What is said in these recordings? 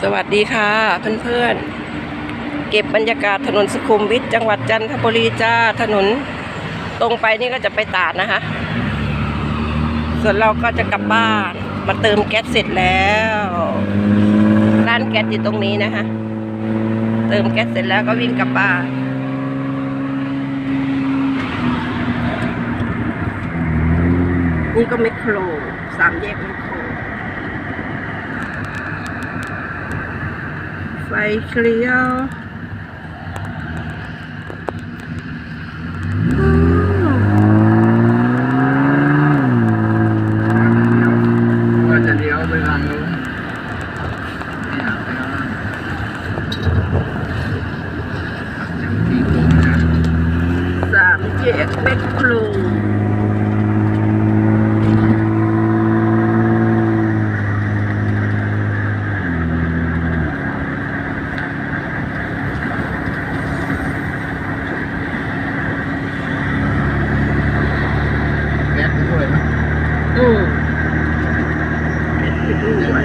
สวัสดีค่ะเพื่อนๆ เก็บบรรยากาศถนนสุขุมวิทจังหวัดจันทบุรีจ้าถนนตรงไปนี่ก็จะไปตาดนะคะ ส่วนเราก็จะกลับบ้านมาเติมแก๊สเสร็จแล้ว ร้านแก๊สอยู่ตรงนี้นะคะ เติมแก๊สเสร็จแล้วก็วิ่งกลับบ้านนี่ก็เมคโครสามแยกเมคโคร ស្អីគ្រាជា expect flow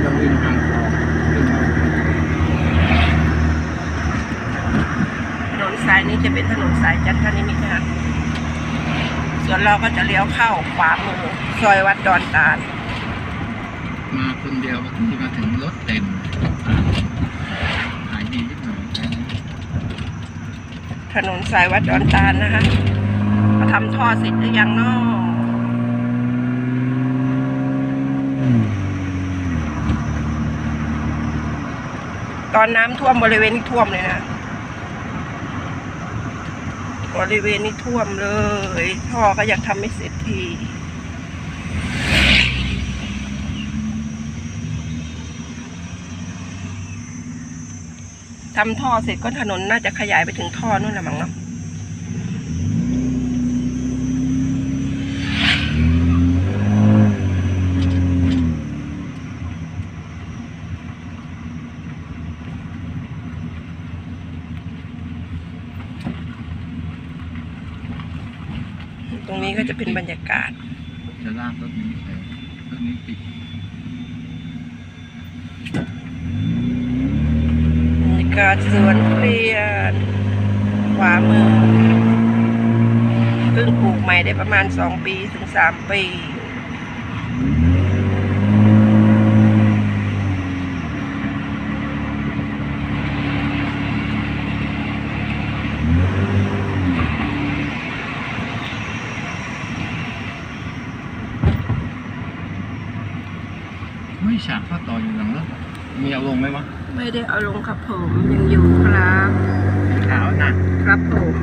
ต้องวิ่งทางคลองวิ่งมาถนนสายนี้จะเป็นถนนสายจันทนิมิตรนะคะส่วนเราก็จะเลี้ยวเข้าขวามือซอยวัดดอนตาล มาคนเดียวที่มาถึงรถเต็มหายดีนิดหน่อยแค่นี้ถนนสายวัดดอนตาลนะคะเขาทำท่อเสร็จหรือยังเนาะ ตอนน้ำท่วมบริเวณนี้ท่วมเลยนะ บริเวณนี้ท่วมเลยท่อก็อยากทำไม่เสร็จทีทำท่อเสร็จก็ถนนน่าจะขยายไปถึงท่อนู่นแหละมั้งเนาะ ตรงนี้ก็จะเป็นบรรยากาศ จะลากรถนี้ไปรถนี้ปิดบรรยากาศสวนเรียนขวามือเพิ่งปลูกใหม่ได้ประมาณสองปีถึงสามปี ไม่ ฉากข้าต่ออยู่หลังรถมีเอาลงไหมวะไม่ได้เอาลงครับผมยังอยู่ครับขาวหนักครับผม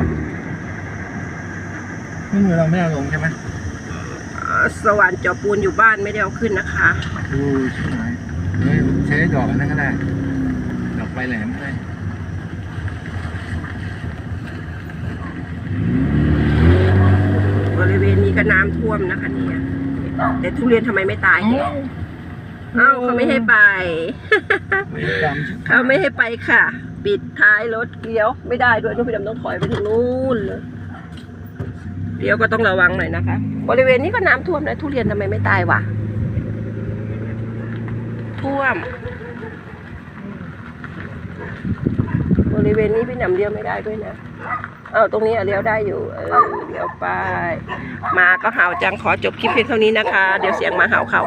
นี่มือเราไม่เอาลงใช่ไหมเอ่อสว่านจอปูนอยู่บ้านไม่ได้เอาขึ้นนะคะดูใช่ไหมเฮ้ยใช้ดอกอันนั้นก็ได้ดอกปลายแหลมก็ได้บริเวณนี้ก็น้ำท่วมนะคะเนี่ยแต่ทุเรียนทำไมไม่ตายเนี่ย เอ้าเขาไม่ให้ไปไม่จำชิบหายเขาไม่ให้ไปค่ะ ปิดท้ายรถเลี้ยว ไม่ได้ด้วยทุกพี่ดำต้องถอยไปถึงนู่นเลยเลี้ยวก็ต้องระวังหน่อยนะคะ บริเวณนี้ก็น้ำท่วมนะทุเรียนทำไมไม่ตายวะท่วม บริเวณนี้พี่หนำเลี้ยวไม่ได้ด้วยนะเออตรงนี้อะเลี้ยวได้อยู่เออเลี้ยวไป มาก็เห่าจังขอจบคลิปเพียงเท่านี้นะคะ เดี๋ยวเสียงหมาเห่าเขา